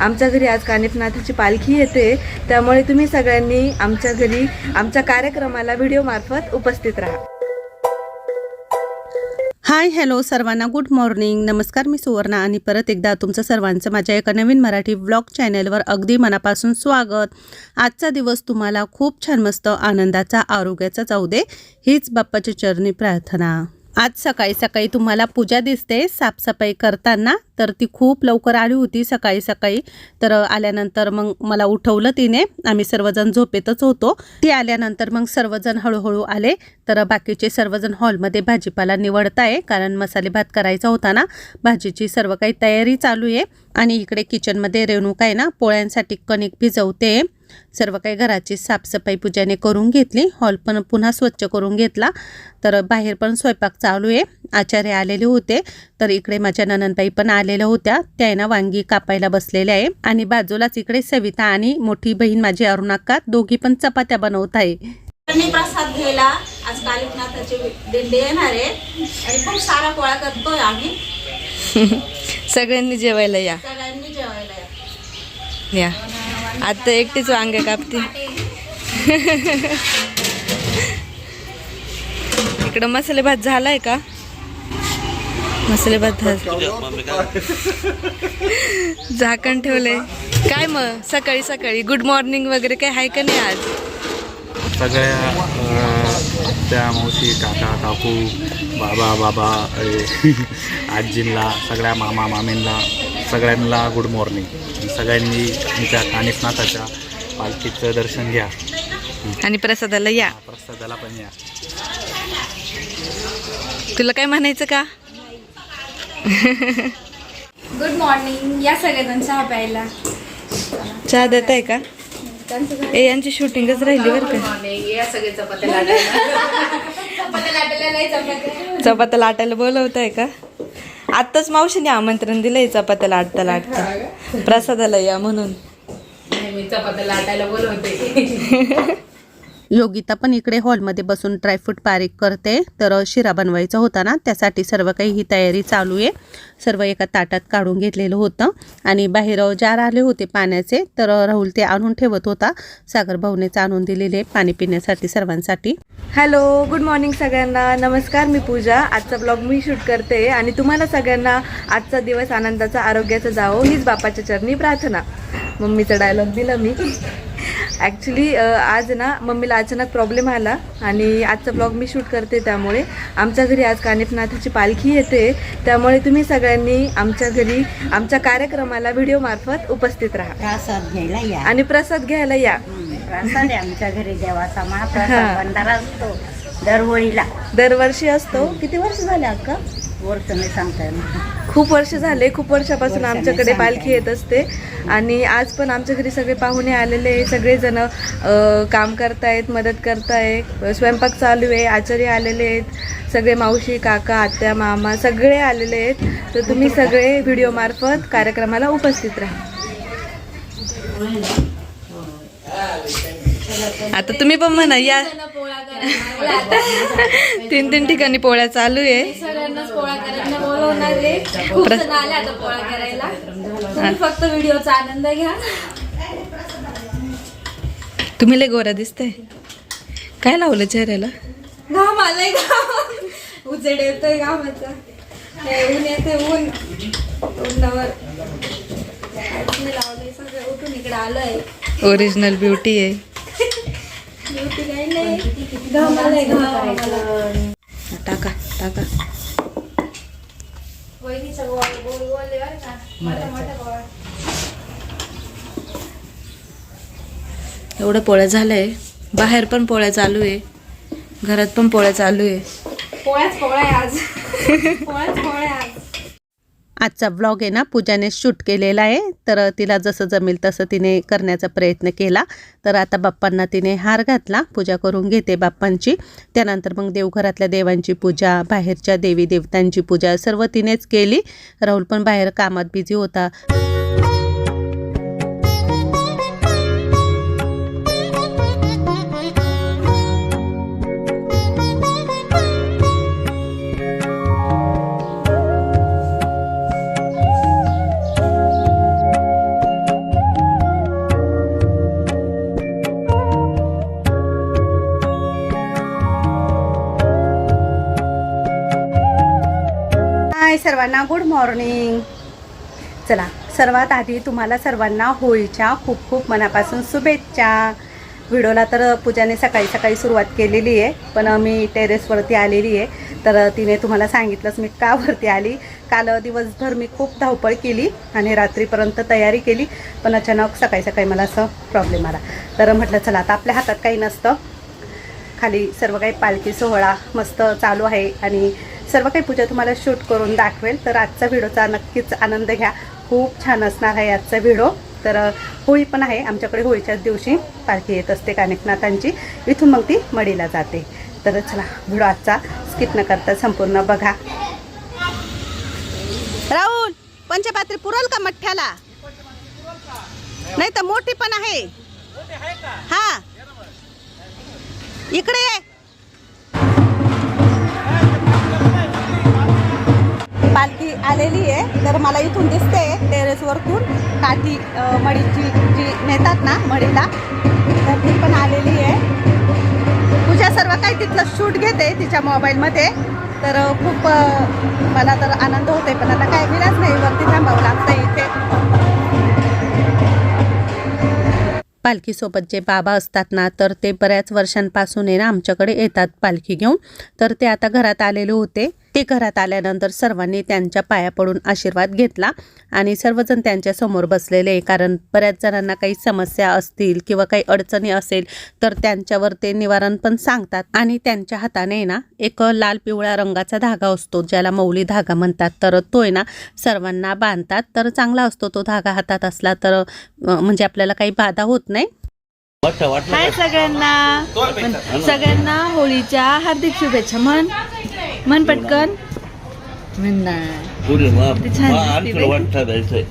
आमच्या घरी आज कानिफनाथाची पालखी येते. त्यामुळे तुम्ही सगळ्यांनी आमच्या घरी आमच्या कार्यक्रमाला व्हिडिओमार्फत उपस्थित राहा. हाय हॅलो सर्वांना गुड मॉर्निंग. नमस्कार मी सुवर्णा आणि परत एकदा तुमचं सर्वांचं माझ्या एका नवीन मराठी व्लॉग चॅनलवर अगदी मनापासून स्वागत. आजचा दिवस तुम्हाला खूप छान मस्त आनंदाचा आरोग्याचा जाऊ दे हीच बाप्पाची चरणी प्रार्थना. आज सकाळी सकाळी तुम्हाला पूजा दिसते साफसफाई करताना. तर ती खूप लवकर आली होती सकाळी सकाळी. तर आल्यानंतर मग मला उठवलं तिने. आम्ही सर्वजण झोपेतच होतो. ती आल्यानंतर मग सर्वजण हळूहळू आले. तर बाकीचे सर्वजण हॉलमध्ये भाजीपाला निवडताय कारण मसाले भात करायचा होता ना. भाजीची सर्व काही तयारी चालू आहे. आणि इकडे किचनमध्ये रेणुका आहे ना पोळ्यांसाठी कणिक भिजवते. सर्व काही घराची साफसफाई पूजाने करून घेतली. हॉल पण पुन्हा स्वच्छ करून घेतला. तर बाहेर पण स्वयंपाक चालू आहे. आचार्य आलेले होते. तर इकडे माझ्या ननंदबाई पण आलेल्या होत्या. त्या आहे ना वांगी कापायला बसलेल्या आहे. आणि बाजूलाच इकडे सविता आणि मोठी बहीण माझी अरुणाका दोघी पण चपात्या बनवत आहे. मी प्रसाद घ्यायला आज कालिकनाथाचे दिंडे येणार आहे आणि खूप सारा पोळा करतोय आम्ही. सगळ्यांनी जेवायला या. सगळ्यांनी जेवायला या. आता एकटीच वांगे कापते. इकडं मसाले भात झालाय का? मसाले भात झाकण ठेवलंय. काय मग? सकाळी सकाळी गुड मॉर्निंग वगैरे काय आहे का नाही आज? सगळ्या त्या मावशी काका काकू बाबा बाबा आजींना सगळ्या मामा मामींना सगळ्यांना गुड मॉर्निंग सगळ्यांनी तुमच्या कानिफनाथाच्या पालखीचं दर्शन घ्या. आणि प्रसादाला या. प्रसादाला पण या. तुला काय म्हणायचं का? गुड मॉर्निंग या सगळेजण चहा प्यायला. चहा देत आहे का? ए यांची शूटिंगच राहिली बरं का. या सगळे चपात्या लाटायला. चपात्या लाटायला नाही चपात्या. चपात्या लाटायला बोलवत आहे का? आत्ताच मावशीने आमंत्रण दिलंय चपात्या लाटता लाटता. प्रसादाला या म्हणून. मी चपात्या लाटायला बोलवते. योगिता पण इकडे हॉलमध्ये बसून ड्रायफ्रूट बारीक करते. तर शिरा बनवायचा होता ना त्यासाठी सर्व काही ही तयारी चालू आहे. सर्व एका ताटात काढून घेतलेलं होतं. आणि बाहेर जार आले होते पाण्याचे तर राहुल ते आणून ठेवत होता. सागर भाऊनेच आणून दिलेले पाणी पिण्यासाठी सर्वांसाठी. हॅलो गुड मॉर्निंग सगळ्यांना. नमस्कार मी पूजा. आजचा ब्लॉग मी शूट करते. आणि तुम्हाला सगळ्यांना आजचा दिवस आनंदाचा आरोग्याचा जावो हीच बापाच्या चरणी प्रार्थना. मम्मीचा डायलॉग दिला मी. ॲक्च्युली आज ना मम्मीला अचानक प्रॉब्लेम आला आणि आजचा ब्लॉग मी शूट करते त्यामुळे. आमच्या घरी आज कानिफनाथाची पालखी येते. त्यामुळे तुम्ही सगळ्यांनी आमच्या घरी आमच्या कार्यक्रमाला व्हिडिओमार्फत उपस्थित राहा. प्रसाद घ्यायला या. आणि प्रसाद घ्यायला या. प्रसाद आहे आमच्या घरी देवाचा. महाप्रसाद भंडारा असतो दरवळीला. दरवर्षी असतो. किती वर्ष झाले अक्का? वर्ष नाही सांगता. येणार खूप वर्ष झाले खूप वर्षापासून आमच्याकडे पालखी येत असते. आणि आज पण आमच्या घरी सगळे पाहुणे आलेले सगळेजण काम करतायत मदत करताय स्वयंपाक चालू आहे आचार्य आलेले आहेत. सगळे मावशी काका आत्या मामा सगळे आलेले आहेत. तर तुम्ही सगळे व्हिडिओमार्फत कार्यक्रमाला उपस्थित राहा. आता तुम्ही पण म्हणा या तीन तीन ठिकाणी पोळ्या चालू आहे. सगळ्यांनाच पोळ्या करायला बोलवणार आहे. खूप जण आले आता पोळ्या करायला. तुम्ही फक्त व्हिडिओचा आनंद घ्या. तुम्ही लय गोरा दिसताय. काय लावलं चेहऱ्याला? घाम आलाय घाम उजेड येतोय घामाचा. ऊन येते ऊन. उन्हावर लावलंय सगळं उठून इकडे आलोय. ओरिजिनल ब्युटी आहे ब्युटी काही नाही घाम आलाय घाम आलाय. टाका टाका. एवढं पोळ्या झालंय. बाहेर पण पोळ्या चालू आहे. घरात पण पोळ्या चालू आहे. पोळ्याच पोळ्या आज. पोळ्याच पोळ्या. आजचा ब्लॉग आहे ना पूजाने शूट केलेला आहे. तर तिला जसं जमेल तसं तिने करण्याचा प्रयत्न केला. तर आता बाप्पांना तिने हार घातला. पूजा करून घेते बाप्पांची. त्यानंतर मग देवघरातल्या देवांची पूजा बाहेरच्या देवी देवतांची पूजा सर्व तिनेच केली. राहुल पण बाहेर कामात बिझी होता. सर्वांना गुड मॉर्निंग चला सर्वात आधी तुम्हाला सर्वांना होळीच्या खूप खूप मनापासून शुभेच्छा. व्हिडिओला तर पूजाने सकाळी सकाळी सुरुवात केलेली आहे पण मी टेरेसवरती आलेली आहे. तर तिने तुम्हाला सांगितलंच मी का वरती आली. काल दिवसभर मी खूप धावपळ केली आणि रात्रीपर्यंत तयारी केली पण अचानक सकाळी सकाळी मला असं प्रॉब्लेम आला. तर म्हटलं चला आता आपल्या हातात काही नसतं. खाली सर्व काही पालखी सोहळा मस्त चालू आहे आणि सर्व काही पूजा तुम्हाला शूट करून दाखवेल. तर आजचा व्हिडिओचा नक्कीच आनंद घ्या. खूप छान असणार आहे आजचा व्हिडिओ. तर होळी पण आहे. आमच्याकडे होळीच्याच दिवशी पालखी येत असते कानिकनाथांची. इथून मग ती मडीला जाते. तर चला व्हिडिओ आजचा स्किप न करता संपूर्ण बघा. राहुल पंचपात्री पुरल का मठ्ठ्याला? नाही तर मोठी पण आहे. हा. इकडे पालखी आलेली आहे. तर मला इथून दिसते टेरेसवरतून काठी मडीची जी नेतात ना मडीला तर ती पण आलेली आहे. पूजा सर्व काही तिथलं शूट घेते तिच्या मोबाईलमध्ये तर खूप मला तर आनंद होते पण आता काय मिळत नाही वरती थांबावं लागतं इथे. पालखीसोबत जे बाबा असतात ना तर ते बऱ्याच वर्षांपासून आहे ना आमच्याकडे येतात पालखी घेऊन. तर ते आता घरात आलेले होते. ते घरात आल्यानंतर सर्वांनी त्यांच्या पाया पडून आशीर्वाद घेतला आणि सर्वजण त्यांच्यासमोर बसलेले आहे. कारण बऱ्याच जणांना काही समस्या असतील किंवा काही अडचणी असेल तर त्यांच्यावर ते निवारण पण सांगतात. आणि त्यांच्या हाताने ना एक लाल पिवळ्या रंगाचा धागा असतो ज्याला मौली धागा म्हणतात. तर तो आहे ना सर्वांना बांधतात. तर चांगला असतो तो धागा हातात असला तर म्हणजे आपल्याला काही बाधा होत नाही. हाय सगळ्यांना. सगळ्यांना होळीच्या हार्दिक शुभेच्छा म्हण. म्हण पटकन. म्हण ना पुढे मग ते छान दिसते आणखी बाई. वाटतं द्यायचंय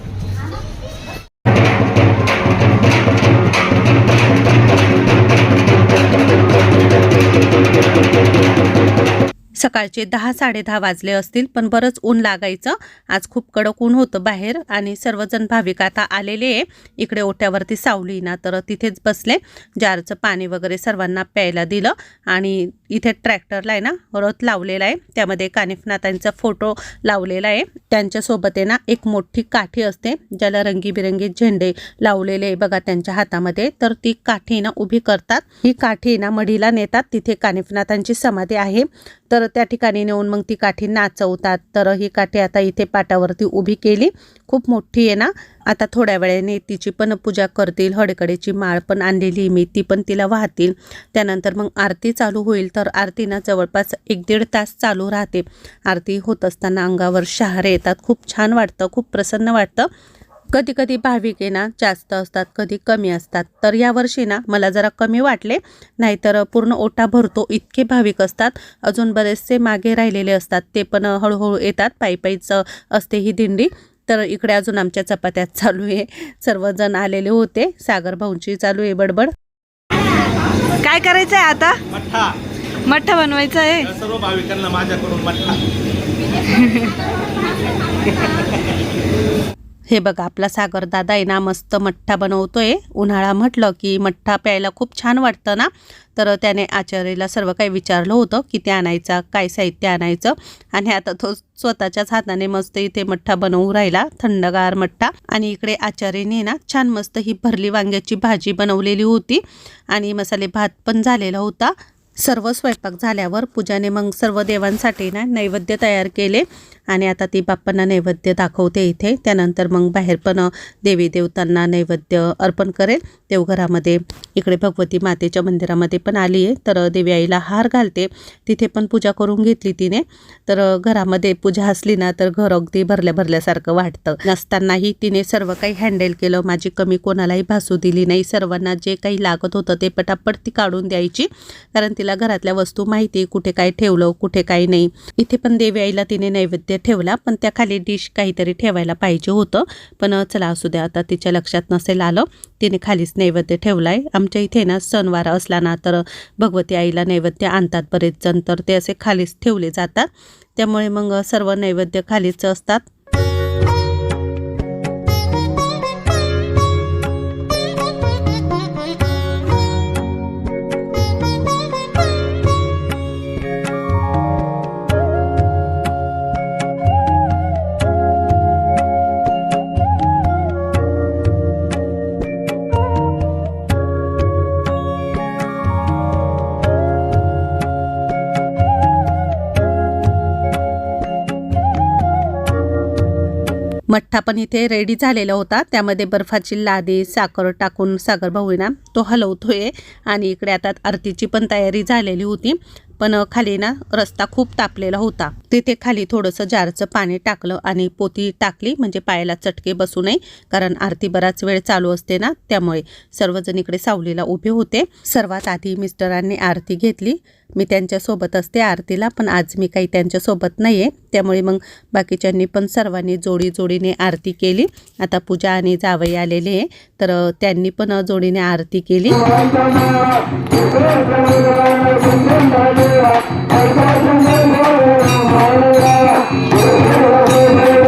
सकाळचे दहा साडेदहा वाजले असतील पण बरंच ऊन लागायचं. आज खूप कडक ऊन होतं बाहेर आणि सर्वजण भाविक आता आलेले आहे. इकडे ओट्यावरती सावली ना तर तिथेच बसले. जारचं पाणी वगैरे सर्वांना प्यायला दिलं आणि इथे ट्रॅक्टरला आहे ना रथ लावलेला आहे. त्यामध्ये कानिफनाथांचा फोटो लावलेला आहे. त्यांच्यासोबत आहे ना एक मोठी काठी असते ज्याला रंगीबिरंगी झेंडे लावलेले आहे बघा त्यांच्या हातामध्ये. तर ती काठी ना उभी करतात. ही काठी ना मढीला नेतात. तिथे कानिफनाथांची समाधी आहे. तर त्या ठिकाणी नेऊन मग ती काठी नाचवतात. तर ही काठी आता इथे पाटावरती उभी केली. खूप मोठी आहे ना. आता थोड्या वेळाने तिची पण पूजा करतील. हडकडेची माळ पण आणलेली मी. ती पण तिला वाहतील. त्यानंतर मग आरती चालू होईल. तर आरतीनं जवळपास एक दीड तास चालू राहते. आरती होत असताना अंगावर शहारे येतात. खूप छान वाटतं. खूप प्रसन्न वाटतं. कधी कधी भाविक आहे ना जास्त असतात कधी कमी असतात. तर यावर्षी ना मला जरा कमी वाटले. नाहीतर पूर्ण ओटा भरतो इतके भाविक असतात. अजून बरेचसे मागे राहिलेले असतात. ते पण हळूहळू येतात. पायी पायीच असते ही दिंडी. तर इकडे अजून आमच्या चपात्यात चालू आहे. सर्वजण आलेले होते. सागर भाऊंची चालू आहे बडबड. काय करायचंय आता? मठ्ठा. बनवायचा आहे सर्व भाविकांना माझ्याकडून मठ्ठा. हे बघा आपला सागर दादा आहे ना मस्त मठ्ठा बनवतो आहे उन्हाळा म्हटलं की मठ्ठा प्यायला खूप छान वाटतं ना. तर त्याने आचार्याला सर्व काही विचारलं होतं किती आणायचा काय साहित्य आणायचं. आणि आता तो स्वतःच्याच हाताने मस्त इथे मठ्ठा बनवू राहिला थंडगार मठ्ठा. आणि इकडे आचार्याने ना छान मस्त ही भरली वांग्याची भाजी बनवलेली होती. आणि मसाले भात पण झालेला होता. सर्व स्वयंपाक झाल्यावर पूजाने मग सर्व देवांसाठी ना नैवेद्य तयार केले. आणि आता ती बाप्पांना नैवेद्य दाखवते इथे. त्यानंतर मग बाहेर पण देवी देवतांना नैवेद्य अर्पण करेल. देवघरामध्ये इकडे भगवती मातेच्या मंदिरामध्ये पण आली आहे. तर देवी आईला हार घालते. तिथे पण पूजा करून घेतली तिने. तर घरामध्ये पूजा असली ना तर घर अगदी भरल्या भरल्यासारखं वाटतं. नसतानाही तिने सर्व काही हँडल केलं. माझी कमी कोणालाही भासू दिली नाही. सर्वांना जे काही लागत होतं ते पटापट ती काढून द्यायची. कारण तिला घरातल्या वस्तू माहिती कुठे काय ठेवलं कुठे काय नाही. इथे पण देवी आईला तिने नैवेद्य ठेवला पण त्या खाली डिश काहीतरी ठेवायला पाहिजे होतं. पण चला असू द्या आता तिच्या लक्षात नसेल आलं. तिने खालीच नैवेद्य ठेवलाय. आमच्या इथे ना सणवार असला ना तर भगवती आईला नैवेद्य आणतात बरेच जण तर ते असे खालीच ठेवले जातात. त्यामुळे मग सर्व नैवेद्य खालीच असतात. मठ्ठा पण इथे रेडी झालेला होता. त्यामध्ये बर्फाची लादी साखर टाकून सागर भाऊ तो हलवतोय. आणि इकडे आता आरतीची पण तयारी झालेली होती. पण खाली ना रस्ता खूप तापलेला होता. तिथे खाली थोडंसं जारचं पाणी टाकलं आणि पोती टाकली म्हणजे पायाला चटके बसू नये कारण आरती बराच वेळ चालू असते ना त्यामुळे सर्वजण इकडे सावलीला उभे होते. सर्वात आधी मिस्टरांनी आरती घेतली. मी त्यांच्यासोबत असते आरतीला पण आज मी काही त्यांच्यासोबत नाही आहे त्यामुळे मग बाकीच्यांनी पण सर्वांनी जोडी जोडीने आरती केली. आता पूजा आणि जावई आलेले आहे तर त्यांनी पण जोडीने आरती केली. Thank you.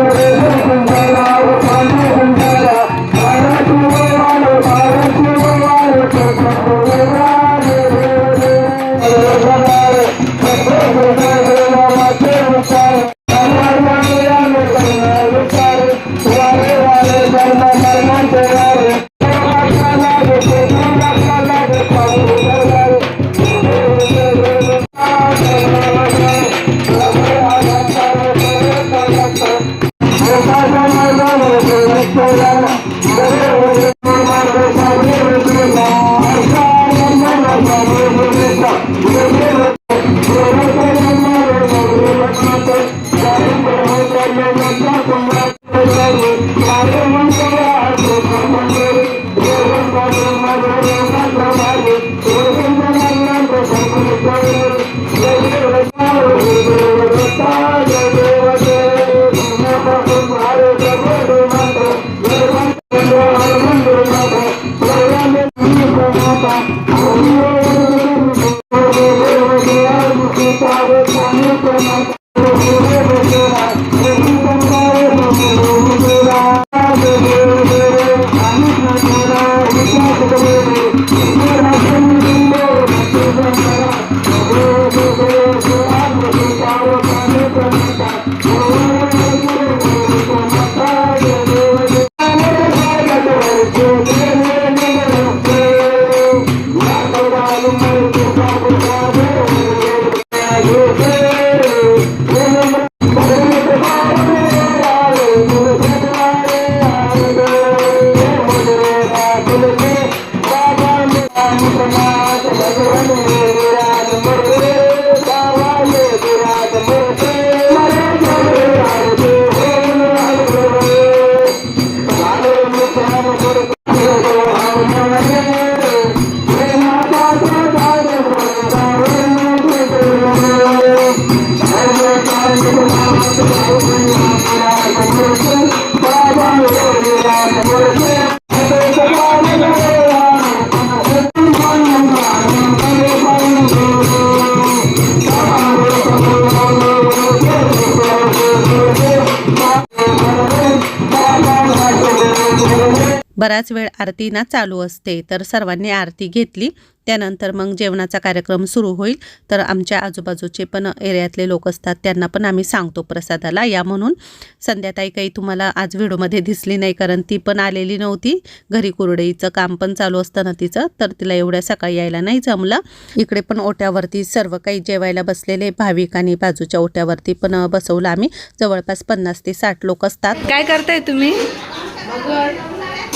बराच वेळ आरती ना चालू असते. तर सर्वांनी आरती घेतली. त्यानंतर मग जेवणाचा कार्यक्रम सुरू होईल. तर आमच्या आजूबाजूचे पण एरियातले लोक असतात त्यांना पण आम्ही सांगतो प्रसादाला. या म्हणून संध्याताई काही तुम्हाला आज व्हिडिओमध्ये दिसली नाही कारण ती पण आलेली नव्हती. घरी कुरडईचं काम पण चालू असतं ना तिचं. तर तिला एवढ्या सकाळी यायला नाही जमलं. इकडे पण ओट्यावरती सर्व काही जेवायला बसलेले भाविक आणि बाजूच्या ओट्यावरती पण बसवलं आम्ही. जवळपास पन्नास ते साठ लोक असतात. काय करताय तुम्ही?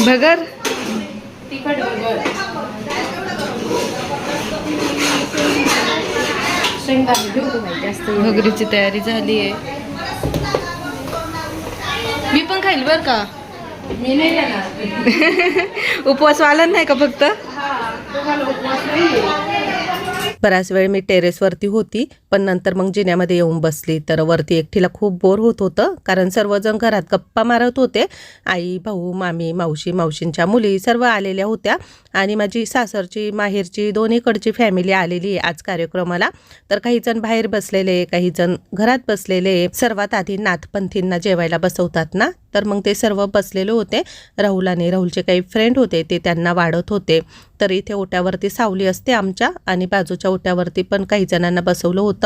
भगर? भगरीची तयारी झाली आहे. मी पण खाईल बर का? उपवास वाला नाही का फक्त? बराच वेळ मी टेरेसवरती होती. पण नंतर मग जिन्यामध्ये येऊन बसली. तर वरती एकटीला खूप बोर होत होतं. कारण सर्वजण घरात गप्पा मारत होते. आई भाऊ मामी मावशी मावशींच्या मुली सर्व आलेल्या होत्या. आणि माझी सासरची माहेरची दोन्हीकडची फॅमिली आलेली आहे आज कार्यक्रमाला. तर काही जण बाहेर बसलेले काही जण घरात बसलेले. सर्वात आधी नाथपंथींना जेवायला बसवतात ना? तर मग ते सर्व बसलेले होते. राहुल आणि राहुलचे काही फ्रेंड होते. ते त्यांना वाढत होते. तर इथे ओट्यावरती सावली असते आमच्या. आणि बाजूच्या ओट्यावरती पण काही जणांना बसवलं होतं.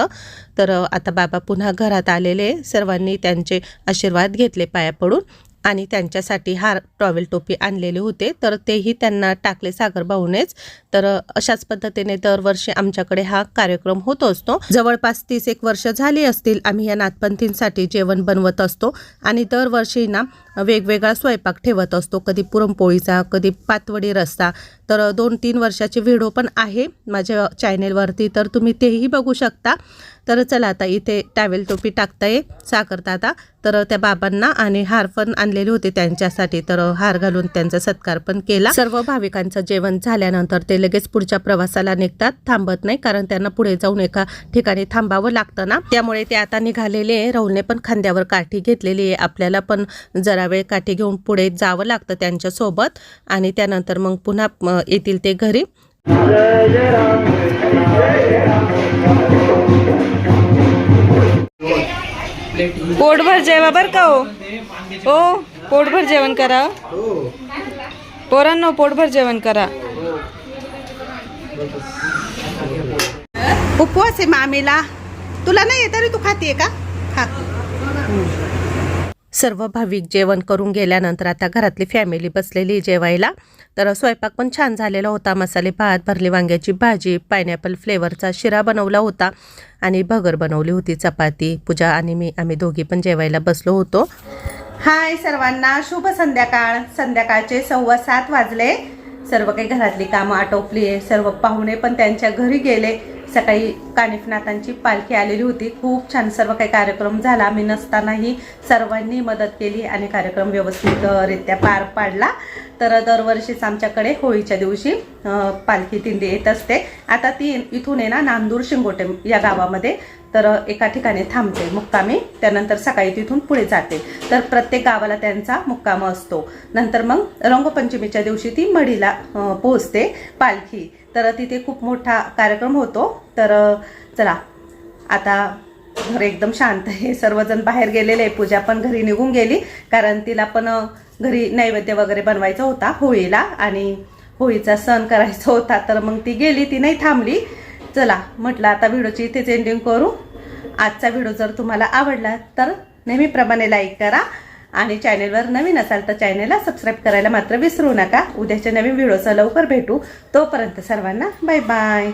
तर आता बाबा पुन्हा घरात आलेले सर्वांनी त्यांचे आशीर्वाद घेतले पाया पडून आणि त्यांच्यासाठी हार टॉवेल टोपी आणलेले होते. तर तेही त्यांना टाकले सागर भाऊनेच. तर अशाच पद्धतीने दरवर्षी आमच्याकडे हा कार्यक्रम होत असतो. जवळपास तीस एक वर्ष झाली असतील आम्ही या नाथपंथींसाठी जेवण बनवत असतो. आणि दरवर्षी ना वेगवेगळा स्वयंपाक ठेवत असतो. कधी पुरणपोळीचा कधी पातवडी रस्सा. तर दोन तीन वर्षाचे व्हिडिओ पण आहे माझ्या चॅनेलवरती. तर तुम्ही तेही बघू शकता. तर चला आता इथे टॅवेल टोपी टाकताय साखर दादा. तर त्या बाबांना आणि हार पण आणलेले होते त्यांच्यासाठी. तर हार घालून त्यांचा सत्कार पण केला. सर्व भाविकांचं जेवण झाल्यानंतर ते लगेच पुढच्या प्रवासाला निघतात. थांबत नाही कारण त्यांना पुढे जाऊन एका ठिकाणी थांबावं लागतं ना. त्यामुळे ते आता निघालेले आहे. राहुलने पण खांद्यावर काठी घेतलेली आहे. आपल्याला पण जरा वेळ काठी घेऊन पुढे जावं लागतं त्यांच्यासोबत आणि त्यानंतर मग पुन्हा येतील ते घरी. पोटभर जेवा बर का हो? ओ पोटभर जेवण करा. पोरांनो पोटभर जेवण करा. उपवास आहे मामीला. तुला नाही तरी तू खाते का? खा. सर्व भाविक जेवण करून गेल्यानंतर आता घरातली फॅमिली बसलेली जेवायला. तर स्वयंपाक पण छान झालेला होता. मसाले भात भरली वांग्याची भाजी पायनॅपल फ्लेवरचा शिरा बनवला होता आणि भगर बनवली होती चपाती पूजा आणि मी आम्ही दोघी पण जेवायला बसलो होतो. हाय सर्वांना शुभ संध्याकाळ. संध्याकाळचे सव्वा सात वाजले. सर्व काही घरातली कामं आटोपली आहे. सर्व पाहुणे पण त्यांच्या घरी गेले. सकाळी कानिफनाथांची पालखी आलेली होती. खूप छान सर्व काही कार्यक्रम झाला. मी नसतानाही सर्वांनी मदत केली आणि कार्यक्रम व्यवस्थितरित्या पार पाडला. तर दरवर्षीच आमच्याकडे होळीच्या दिवशी पालखी दिंडी येत असते. आता ती इथून आहे ना नांदूर शिंगोटे या गावामध्ये. तर एका ठिकाणी थांबते मुक्कामी. त्यानंतर सकाळी तिथून पुढे जाते. तर प्रत्येक गावाला त्यांचा मुक्काम असतो. नंतर मग रंगपंचमीच्या दिवशी ती मढीला पोहोचते पालखी. तर तिथे खूप मोठा कार्यक्रम होतो. तर चला. आता घर एकदम शांत आहे. सर्वजण बाहेर गेलेले आहे. पूजा पण घरी निघून गेली. कारण तिला पण घरी नैवेद्य वगैरे बनवायचा होता होळीला. आणि होळीचा सण करायचा होता. तर मग ती गेली. ती नाही थांबली. चला म्हटलं आता व्हिडिओची इथेच एंडिंग करू. आजचा व्हिडिओ जर तुम्हाला आवडला तर नेहमीप्रमाणे लाईक करा. आणि चॅनेलवर नवीन असाल तर चॅनेलला सबस्क्राईब करायला मात्र विसरू नका. उद्याच्या नवीन व्हिडिओचा लवकर भेटू. तोपर्यंत सर्वांना बाय बाय